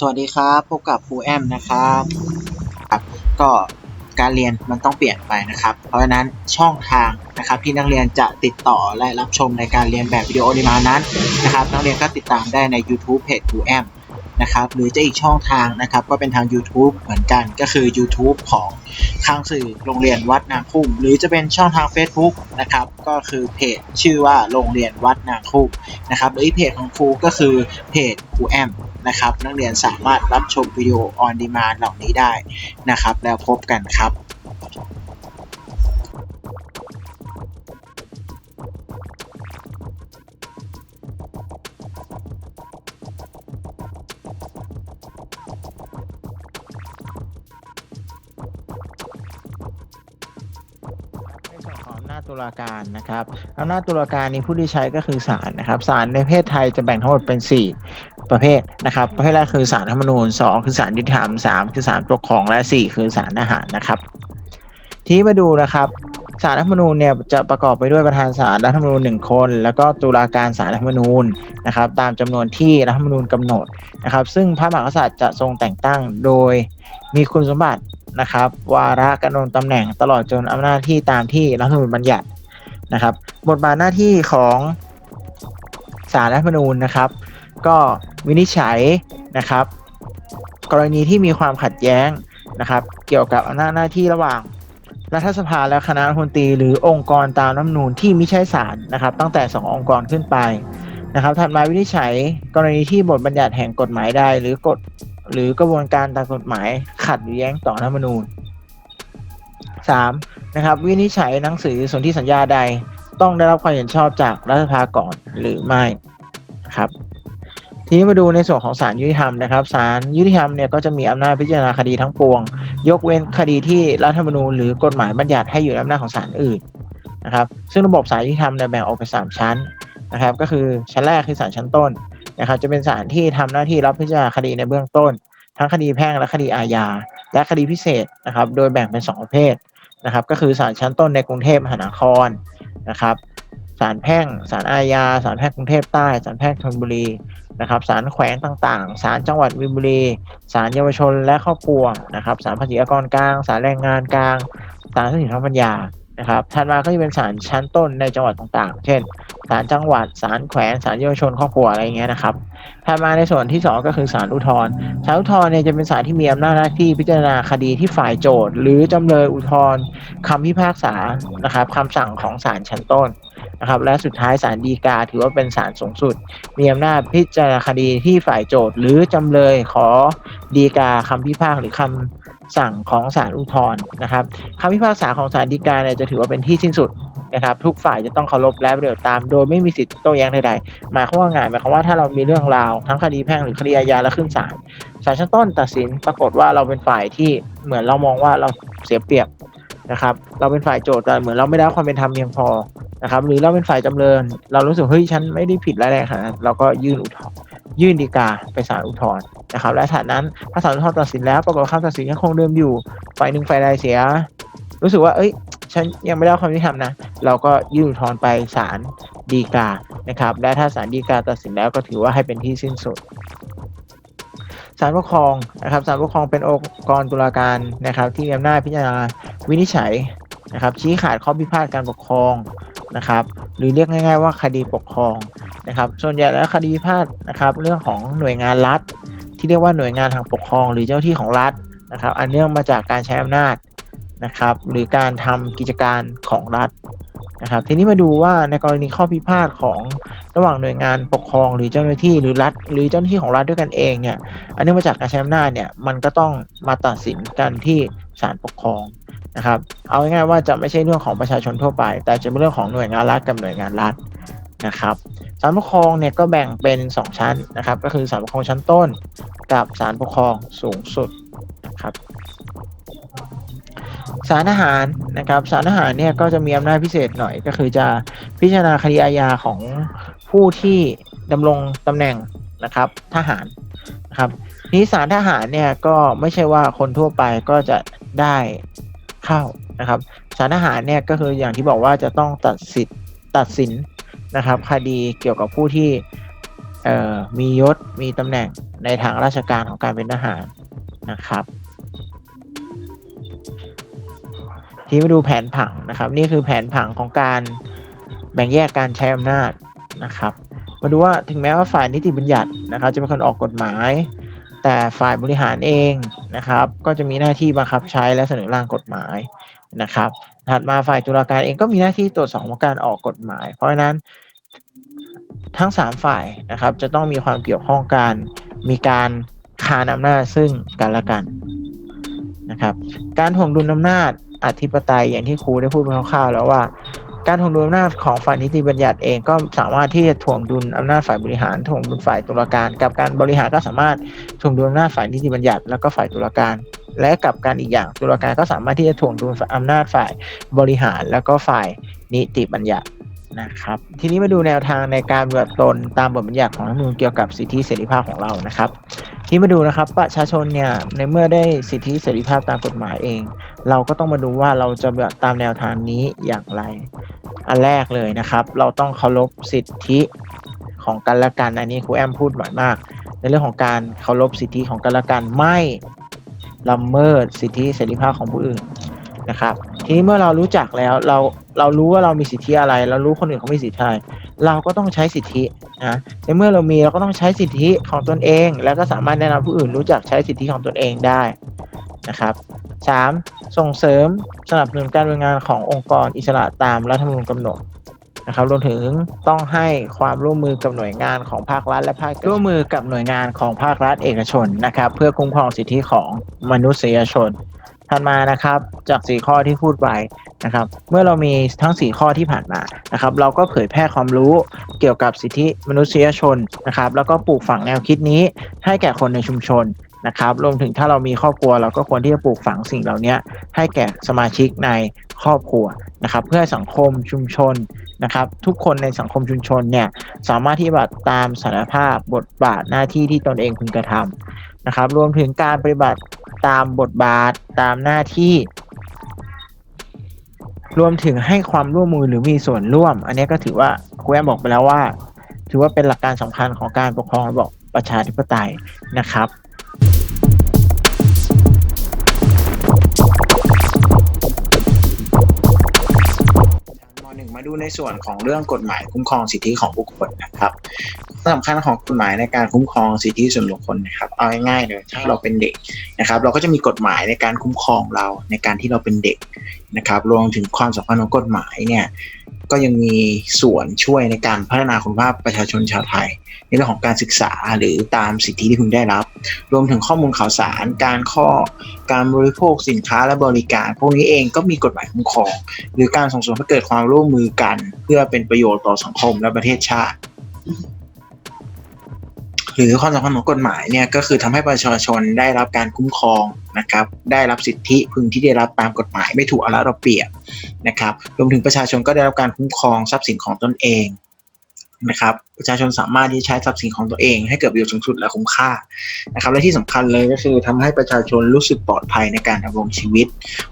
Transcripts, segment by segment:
สวัสดีครับ พบกับครูแอมนะครับครับ ก็การเรียนมันต้องเปลี่ยนไปนะครับ เพราะฉะนั้นช่องทางนะครับที่นักเรียนจะติดต่อและรับชมในการเรียนแบบวิดีโอดีมานั้นนะครับ นักเรียนก็ติดตามได้ใน YouTube เพจครูแอม นะครับหรือจะอีกช่องทางนะครับก็เป็นทาง YouTube เหมือนกันก็คือ YouTube ของทางสื่อโรงเรียนวัดนางคุ้มหรือจะเป็นช่องทาง Facebook นะครับก็คือเพจชื่อว่าโรงเรียนวัดนางคุ้มนะครับหรือเพจของครูก็คือเพจครูแอมนะครับนักเรียนสามารถรับชมวิดีโอออนดีมานเหล่านี้ได้นะครับแล้วพบกันครับ ตุลาการนะครับอำนาจตุลาการนี้ผู้ที่ใช้ก็คือศาลนะครับศาลในประเทศไทยจะแบ่งทั้งหมดเป็น 4 ประเภทนะครับประเภทแรกคือศาลธรรมนูญ 2 คือศาลยุติธรรม 3 คือศาลปกครองและ 4 คือศาลทหารนะครับ ทีนี้มาดูนะครับศาลรัฐธรรมนูญเนี่ยจะประกอบไปด้วยประธานศาลรัฐธรรมนูญหนึ่งคน แล้วก็ตุลาการศาลรัฐธรรมนูญนะครับตามจำนวนที่รัฐธรรมนูญกำหนดนะครับซึ่งพระมหากษัตริย์จะทรงแต่งตั้งโดยมีคุณสมบัติ นะครับ วาระการดำรงตำแหน่งตลอดจนอำนาจที่ตามที่รัฐธรรมนูญบัญญัตินะครับ บทบาทหน้าที่ของศาลรัฐธรรมนูญนะครับ ก็วินิจฉัยนะครับ กรณีที่มีความขัดแย้งนะครับ เกี่ยวกับอำนาจหน้าที่ระหว่างรัฐสภาและคณะรัฐมนตรีหรือองค์กรตามรัฐธรรมนูญที่ไม่ใช่ศาลนะครับ ตั้งแต่ 2 องค์กรขึ้นไปนะครับถัดมาวินิจฉัยกรณีที่บทบัญญัติแห่งกฎหมายใดหรือกฎ หรือกระบวนการตามกฎหมายขัดหรือแย้งต่อรัฐธรรมนูญ 3. นะครับ วินิจฉัยหนังสือสนธิสัญญาใดต้องได้รับความเห็นชอบจากรัฐสภาก่อนหรือไม่นะครับ ทีนี้มาดูในส่วนของศาลยุติธรรมนะครับศาลยุติธรรมเนี่ยก็จะมีอำนาจพิจารณาคดีทั้งปวง ยกเว้นคดีที่รัฐธรรมนูญหรือกฎหมายบัญญัติให้อยู่ในอำนาจของศาลอื่นนะครับ ซึ่งระบบศาลยุติธรรมเนี่ยแบ่งออกเป็นสามชั้นนะครับ ก็คือชั้นแรกคือศาลชั้นต้น นะครับจะเป็นศาลที่ทำหน้าที่รับพิจารณาคดีในเบื้องต้น ทั้งคดีแพ่งและคดีอาญา และคดีพิเศษนะครับโดยแบ่งเป็น 2 ประเภทนะครับก็คือศาลชั้นต้นในกรุงเทพมหานครนะครับศาลแพ่งศาลอาญาศาลแพ่งกรุงเทพใต้ศาลแพ่งธนบุรีนะครับศาลแขวงต่างๆศาลจังหวัดวิบุรีศาลเยาวชนและครอบครัวนะครับศาลภาษีอากรกลางศาลแรงงานกลางศาลทรัพย์สินทางปัญญา นะครับถัดมาก็จะเป็นศาลชั้นต้นในจังหวัดต่างๆ เช่นศาลจังหวัดศาลแขวงศาลเยาวชนครอบครัวอะไรเงี้ยนะครับถัดมาในส่วนที่ 2 ก็คือศาลอุทธรณ์ศาลอุทธรณ์เนี่ยจะเป็นศาลที่มีอำนาจหน้าที่พิจารณาคดีที่ฝ่ายโจทย์ หรือจำเลยอุทธรณ์คำพิพากษานะครับคำสั่งของศาลชั้นต้นนะครับและสุดท้ายศาลฎีกาถือว่าเป็นศาลสูงสุด มีอำนาจพิจารณาคดีที่ฝ่ายโจทย์ หรือจำเลยขอฎีกาคำพิพากษาหรือคำ สั่งของศาลอุทธรณ์นะครับคำพิพากษาของศาลฎีกาเนี่ยจะถือว่าเป็นที่สิ้นสุดนะครับ ทุกฝ่ายจะต้องเคารพและปฏิบัติตาม โดยไม่มีสิทธิ์โต้แย้งใดๆหมายความว่าไงหมายความว่าถ้าเรามีเรื่องราวทั้งคดีแพ่งหรือคดีอาญาแล้วขึ้นศาลศาลชั้นต้นตัดสินปรากฏว่าเราเป็นฝ่ายที่เหมือนเรามองว่าเราเสียเปรียบนะครับ เราเป็นฝ่ายโจทย์แต่เหมือนเราไม่ได้ความเป็นธรรมเพียงพอนะครับ หรือเราเป็นฝ่ายจำเลยเรารู้สึกเฮ้ยฉันไม่ได้ผิดอะไรายแรงขนาดนั้นเราก็ยื่นอุทธรณ์ยื่นฎีกาไปศาลอุทธรณ์นะครับและศาลนั้นถ้าศาลอุทธรณ์ตัดสินแล้วปรากฏว่าคำตัดสินยังคงเดิมอยู่ฝ่ายหนึ่งฝ่ายใดเสีย รู้สึกว่าเอ้ยฉันยังไม่ได้ความยุติธรรมนะ เราก็ยื่นอุทธรณ์ไปศาลฎีกานะครับ และถ้าศาลฎีกาตัดสินแล้วก็ถือว่าให้เป็นที่สิ้นสุดศาลปกครองนะครับศาลปกครองเป็นองค์กรตุลาการนะครับ ที่มีอำนาจพิจารณาวินิจฉัยนะครับ ชี้ขาดข้อพิพาทการปกครองนะครับ หรือเรียกง่าย ๆ ว่าคดีปกครองนะครับ ส่วนใหญ่แล้วคดีพิพาทนะครับ เรื่องของหน่วยงานรัฐ ที่เรียกว่าหน่วยงานทางปกครอง หรือเจ้าที่ของรัฐนะครับ อันเนื่องมาจากการใช้อำนาจนะครับ หรือการทำกิจการของรัฐนะครับ ทีนี้มาดูว่าในกรณีข้อพิพาทของระหว่างหน่วยงานปกครองหรือเจ้าหน้าที่หรือรัฐ หรือเจ้าหน้าที่ของรัฐด้วยกันเองเนี่ยอันเนื่องมาจากการใช้อำนาจเนี่ยมันก็ต้องมาตัดสินกันที่ศาลปกครองนะครับ เอาง่ายๆว่าจะไม่ใช่เรื่องของประชาชนทั่วไป แต่จะเป็นเรื่องของหน่วยงานรัฐกับหน่วยงานรัฐนะครับ ศาลปกครองเนี่ยก็แบ่งเป็น 2 ชั้นนะครับ ก็คือศาลปกครองชั้นต้น กับศาลปกครองสูงสุดนะครับศาลทหารนะครับศาลทหารเนี่ยก็จะมีอำนาจพิเศษหน่อยก็คือจะพิจารณาคดีอาญาของผู้ที่ดำรงตำแหน่งนะครับทหารนะครับนี้ศาลทหารเนี่ยก็ไม่ใช่ว่าคนทั่วไปก็จะได้เข้านะครับศาลทหารเนี่ยก็คืออย่างที่บอกว่าจะต้องตัดสิทธิ์ตัดสิน นะครับคดีเกี่ยวกับผู้ที่เออมียศมีตำแหน่งในทางราชการของการเป็นทหารนะครับ ที่มาดูแผนผังนะครับ นี่คือแผนผังของการแบ่งแยกการใช้อำนาจนะครับ มาดูว่าถึงแม้ว่าฝ่ายนิติบัญญัตินะครับ จะเป็นคนออกกฎหมาย แต่ฝ่ายบริหารเองนะครับ ก็จะมีหน้าที่บังคับใช้และเสนอร่างกฎหมายนะครับ ถัดมาฝ่ายตุลาการเองก็มีหน้าที่ตรวจสอบการออกกฎหมาย เพราะฉะนั้นทั้งสามฝ่ายนะครับ จะต้องมีความเกี่ยวข้องกันมีการคานอำนาจซึ่งกันและกันนะครับ การถ่วงดุลอำนาจอธิปไตยอย่างที่ครูได้พูดไปคร่าวๆแล้วว่า การถ่วงดุลอำนาจของฝ่ายนิติบัญญัติเองก็สามารถที่จะถ่วงดุลอำนาจฝ่ายบริหารถ่วงดุลฝ่ายตุลาการ กับการบริหารก็สามารถถ่วงดุลอำนาจฝ่ายนิติบัญญัติ แล้วก็ฝ่ายตุลาการ และกับการอีกอย่างตุลาการก็สามารถที่จะถ่วงดุลอำนาจฝ่ายบริหาร แล้วก็ฝ่ายนิติบัญญัติ นะครับ ทีนี้มาดูแนวทางในการปฏิบัติตนตามบทบัญญัติของรัฐธรรมนูญเกี่ยวกับสิทธิเสรีภาพของเรานะครับ ที่มาดูนะครับประชาชนเนี่ยในเมื่อได้สิทธิเสรีภาพตามกฎหมายเอง เราก็ต้องมาดูว่าเราจะแบบตามแนวทางนี้อย่างไร อันแรกเลยนะครับ เราต้องเคารพสิทธิของกันและกันอันนี้ครูแอมพูดบ่อยมาก ในเรื่องของการเคารพสิทธิของกันและกันไม่ละเมิดสิทธิเสรีภาพของผู้อื่นนะครับ ทีนี้เมื่อเรารู้จักแล้วเราเรารู้ว่าเรามีสิทธิอะไร เรารู้คนอื่นเขามีสิทธิอะไรเราก็ต้องใช้สิทธินะในเมื่อเรามีเราก็ต้องใช้สิทธิของตนเอง แล้วก็สามารถแนะนำผู้อื่นรู้จักใช้สิทธิของตนเองได้นะครับสามส่งเสริมสนับสนุนการดำเนินงานขององค์กรอิสระตามรัฐธรรมนูญกำหนดนะครับรวมถึงต้องให้ความร่วมมือกับหน่วยงานของภาครัฐ และภาคร่วมมือกับหน่วยงานของภาครัฐเอกชนนะครับ เพื่อคุ้มครองสิทธิของมนุษยชน ถัดมานะครับจากสี่ข้อที่พูดไปนะครับเมื่อเรามีทั้งสี่ข้อที่ผ่านมานะครับเราก็เผยแพร่ความรู้เกี่ยวกับสิทธิมนุษยชนนะครับแล้วก็ปลูกฝังแนวคิดนี้ให้แก่คนในชุมชนนะครับรวมถึงถ้าเรามีครอบครัวเราก็ควรที่จะปลูกฝังสิ่งเหล่านี้ให้แก่สมาชิกในครอบครัวนะครับเพื่อสังคมชุมชนนะครับทุกคนในสังคมชุมชนเนี่ยสามารถที่จะตามสถานภาพบทบาทหน้าที่ที่ตนเองพึงกระทำ นะครับ รวมถึงการปฏิบัติตามบทบาทตามหน้าที่ รวมถึงให้ความร่วมมือหรือมีส่วนร่วม อันนี้ก็ถือว่าครูแอมบอกไปแล้วว่า ถือว่าเป็นหลักการสำคัญของการปกครองระบอบประชาธิปไตยนะครับมหนึ่งมาดูในส่วนของเรื่องกฎหมายคุ้มครองสิทธิของบุคคลนะครับ สำคัญของกฎหมายในการคุ้มครองสิทธิส่วนบุคคลนะครับเอาง่ายๆเลยถ้าเราเป็นเด็กนะครับ เราก็จะมีกฎหมายในการคุ้มครองเราในการที่เราเป็นเด็กนะครับรวมถึงความสำคัญของกฎหมายเนี่ยก็ยังมีส่วนช่วยในการพัฒนาคุณภาพประชาชนชาวไทย ในเรื่องของการศึกษาหรือตามสิทธิที่คุณได้รับ รวมถึงข้อมูลข่าวสาร การข้อการบริโภคสินค้าและบริการ พวกนี้เองก็มีกฎหมายคุ้มครอง หรือการส่งเสริมให้เกิดความร่วมมือกัน เพื่อเป็นประโยชน์ต่อสังคมและประเทศชาติ หรือความสำคัญของกฎหมายเนี่ยก็คือทำให้ประชาชนได้รับการคุ้มครองนะครับได้รับสิทธิพึงที่ได้รับตามกฎหมายไม่ถูกอาละเราเปรียบนะครับรวมถึงประชาชนก็ได้รับการคุ้มครองทรัพย์สินของตนเอง นะครับประชาชนสามารถที่จะใช้ทรัพย์สินของตัวเองให้เกิดประโยชน์สูงสุดและคุ้มค่านะครับและที่สำคัญเลยก็คือทำให้ประชาชนรู้สึกปลอดภัยในการดำรงชีวิต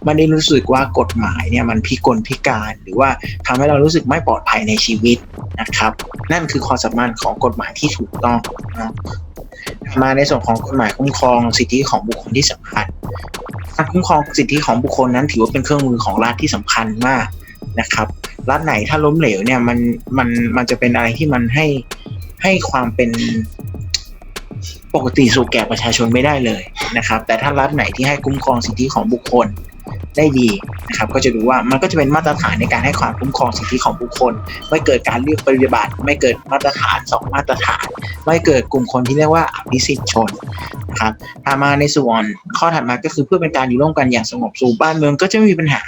ไม่ได้รู้สึกว่ากฎหมายเนี่ยมันพิกลพิการ หรือว่าทำให้เรารู้สึกไม่ปลอดภัยในชีวิตนะครับ นั่นคือความสำคัญของกฎหมายที่ถูกต้องนะมาในส่วนของกฎหมายคุ้มครองสิทธิของบุคคลที่สำคัญการคุ้มครองสิทธิของบุคคลนั้นถือว่าเป็นเครื่องมือของรัฐที่สำคัญมาก นะครับ รัฐไหนถ้าล้มเหลวเนี่ยมันมันมันจะเป็นอะไรที่มันให้ให้ความเป็นปกติสู่แก่ประชาชนไม่ได้เลยนะครับ แต่ถ้ารัฐไหนที่ให้คุ้มครองสิทธิของบุคคล ได้ดีนะครับก็จะดูว่ามันก็จะเป็นมาตรฐานในการให้ความคุ้มครองสิทธิของบุคคล ไม่เกิดการเลือกปฏิบัติ ไม่เกิดมาตรฐานสองมาตรฐาน ไม่เกิดกลุ่มคนที่เรียกว่าอภิสิทธิชนนะครับถัดมาในส่วนข้อถัดมาก็คือเพื่อเป็นการอยู่ร่วมกันอย่างสงบสุขบ้านเมืองก็จะไม่มีปัญหา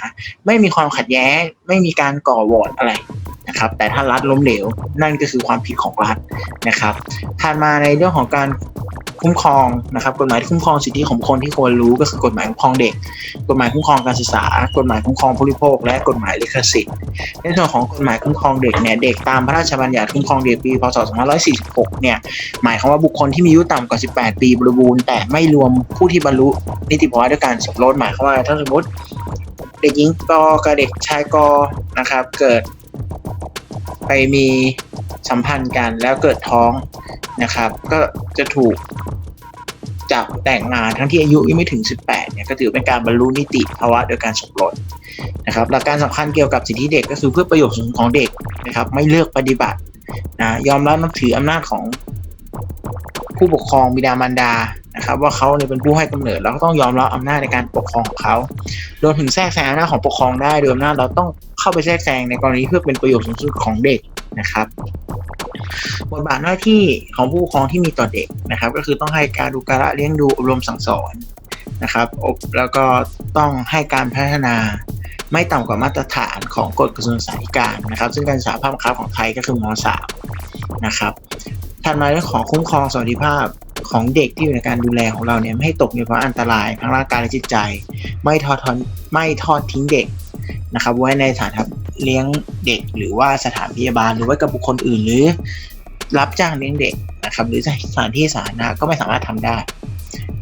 ไม่มีความขัดแย้ง ไม่มีการก่อวอร์ดอะไร นะครับแต่ถ้ารัฐล้มเหลวนั่นก็คือความผิดของรัฐนะครับถัดมาในเรื่องของการคุ้มครองนะครับกฎหมายที่คุ้มครองสิทธิของคนที่ควรรู้ก็คือกฎหมายคุ้มครองเด็ก กฎหมายคุ้มครองการศึกษา กฎหมายคุ้มครองผู้บริโภค และกฎหมายลิขสิทธิ์ในส่วนของกฎหมายคุ้มครองเด็กเนี่ยเด็กตามพระราชบัญญัติคุ้มครองเด็กปีพศ 2546 เนี่ยหมายความว่าบุคคลที่มีอายุต่ำกว่า 18 ปีบริบูรณ์แต่ไม่รวมผู้ที่บรรลุนิติภาวะด้วยการสมรสหมายความว่าถ้าสมมติเด็กหญิงกกับเด็กชายกนะครับเกิด ไปมีสัมพันธ์กันแล้วเกิดท้องนะครับ ก็จะถูกจับแต่งงานทั้งที่อายุยังไม่ถึง 18 เนี่ยก็ถือเป็นการบรรลุนิติภาวะโดยการสมรสนะครับหลักการสำคัญเกี่ยวกับสิทธิเด็กก็คือเพื่อประโยชน์สูงของเด็กนะครับ ไม่เลือกปฏิบัตินะยอมรับนับถืออำนาจของผู้ปกครองบิดามารดา นะครับ ว่าเขาเนี่ยเป็นผู้ให้กำเนิดเราก็ต้องยอมรับอำนาจในการปกครองของเขารวมถึงแทรกแซงอำนาจของปกครองได้โดยอำนาจเราต้องเข้าไปแทรกแซงในกรณีเพื่อเป็นประโยชน์สูงสุดของเด็กนะครับบทบาทหน้าที่ของผู้ปกครองที่มีต่อเด็กนะครับ ก็คือต้องให้การดูการะเลี้ยงดูอบรมสั่งสอนนะครับอบแล้วก็ต้องให้การพัฒนาไม่ต่ำกว่ามาตรฐานของกฎกระทรวงศึกษาธิการนะครับ ซึ่งการศึกษาภาพบังคับของไทยก็คือม .3 นะครับถัดมาเรื่องของคุ้มครองสวัสดิภาพ ของเด็กที่อยู่ในการดูแลของเราเนี่ยไม่ให้ตกอยู่ในภาวะอันตรายทั้งร่างกายและจิตใจ ไม่ทอดทอนไม่ทอดทิ้งเด็กนะครับไว้ในสถานเลี้ยงเด็กหรือว่าสถานพยาบาลหรือไว้กับบุคคลอื่นหรือ รับจ้างเลี้ยงเด็กนะครับหรือสถานที่สาธารณะก็ไม่สามารถทำได้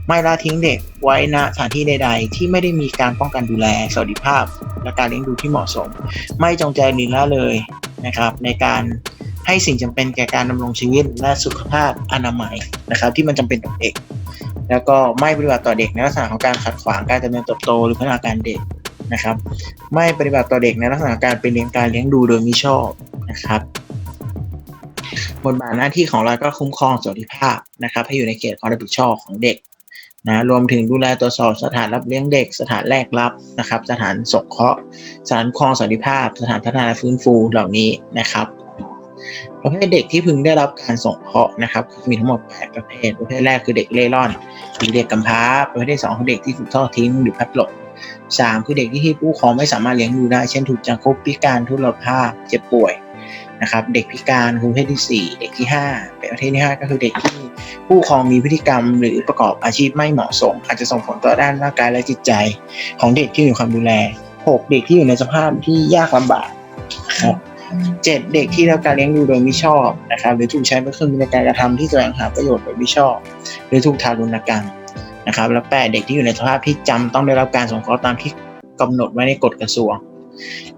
ไม่ละทิ้งเด็กไว้ณสถานที่ใด ๆ ที่ไม่ได้มีการป้องกันดูแลสวัสดิภาพ และการเลี้ยงดูที่เหมาะสม ไม่จงใจหรือละเลยนะครับในการ ให้สิ่งจำเป็นแก่การดำรงชีวิตและสุขภาพอนามัยนะครับ ที่มันจำเป็นต่อเด็ก แล้วก็ไม่ปฏิบัติต่อเด็กในลักษณะของการขัดขวางการเจริญเติบโตหรือพัฒนาการเด็กนะครับ ไม่ปฏิบัติต่อเด็กในลักษณะการเป็นเลี้ยงการเลี้ยงดูโดยมิชอบนะครับบทบาทหน้าที่ของเราก็คุ้มครองสวัสดิภาพนะครับ ให้อยู่ในเขตความรับผิดชอบของเด็กนะรวมถึงดูแลตรวจสอบสถานรับเลี้ยงเด็ก สถานแรกรับนะครับ สถานสงเคราะห์สถานคุ้มครองสวัสดิภาพ สถานพัฒนาฟื้นฟูเหล่านี้นะครับ ประเภทเด็กที่พึงได้รับการสงเคราะห์นะครับ มีทั้งหมด 8 ประเภท ประเภทแรกคือเด็กเล่ร่อนหรือเด็กกำพร้า ประเภทที่สองคือเด็กที่ถูกทอดทิ้งหรือพัดหลงสามคือเด็กที่ผู้ปกครองไม่สามารถเลี้ยงดูได้ เช่นถูกจำคุกพิการทุรพลภาพเจ็บป่วยนะครับ เด็กพิการคือประเภทที่สี่เด็กที่ห้าประเภทที่ห้าก็คือเด็กที่ผู้ปกครองมีพฤติกรรม หรือประกอบอาชีพไม่เหมาะสม อาจจะส่งผลต่อด้านร่างกายและจิตใจ ของเด็กที่อยู่ความดูแลหกเด็กที่อยู่ในสภาพที่ยากลำบากครับ เจ็ดเด็กที่ได้รับการเลี้ยงดูโดยมิชอบนะครับ หรือถูกใช้เป็นเครื่องมือในการกระทำที่แสวงหาประโยชน์โดยมิชอบ หรือถูกทารุณกรรมนะครับ แล้วแปดเด็กที่อยู่ในสภาพที่จำต้องได้รับการสงเคราะห์ตามที่กำหนดไว้ในกฎกระทรวง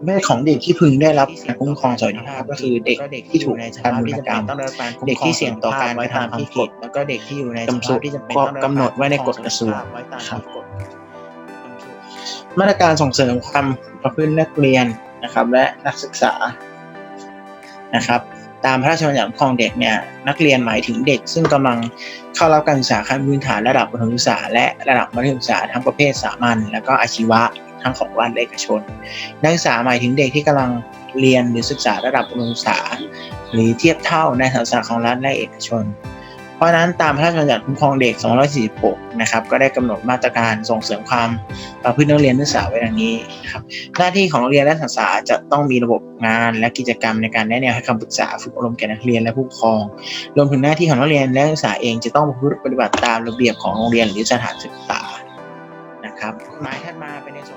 แม่ของเด็กที่พึงได้รับการคุ้มครองสวัสดิภาพก็คือเด็กที่ถูกในสภาพที่กรรมเด็กที่เสี่ยงต่อการกระทำที่ผิดแล้วก็เด็กที่อยู่ในสภาพที่จำเป็นต้องกำหนดไว้ในกฎกระทรวงครับมาตรการส่งเสริมความประพฤตินักเรียนนะครับ และนักศึกษา นะครับ ตามพระราชบัญญัติคุ้มครองเด็กเนี่ยนักเรียนหมายถึงเด็ก ซึ่งกำลังเข้ารับการศึกษาขั้นพื้นฐานระดับประถมศึกษาและระดับมัธยมศึกษาทั้งประเภทสามัญและก็อาชีวะทั้งของรัฐและเอกชน นักศึกษาหมายถึงเด็กที่กำลังเรียนหรือศึกษาระดับประถมศึกษา หรือเทียบเท่าในสถานศึกษาของรัฐและเอกชน เพราะนั้นตามพระราชบัญญัติคุ้มครองเด็ก 246 นะครับ ก็ได้กำหนดมาตรการส่งเสริมความประพฤตินักเรียนนักศึกษาไว้ดังนี้นะครับ หน้าที่ของนักเรียนและนักศึกษาจะต้องมีระบบงานและกิจกรรมในการแนะแนวให้คำปรึกษาฝึกอบรมแก่นักเรียนและผู้ปกครอง รวมถึงหน้าที่ของนักเรียนและนักศึกษาเองจะต้องปฏิบัติตามระเบียบของโรงเรียนหรือสถานศึกษานะครับหมายถัดมาเป็นในส่วน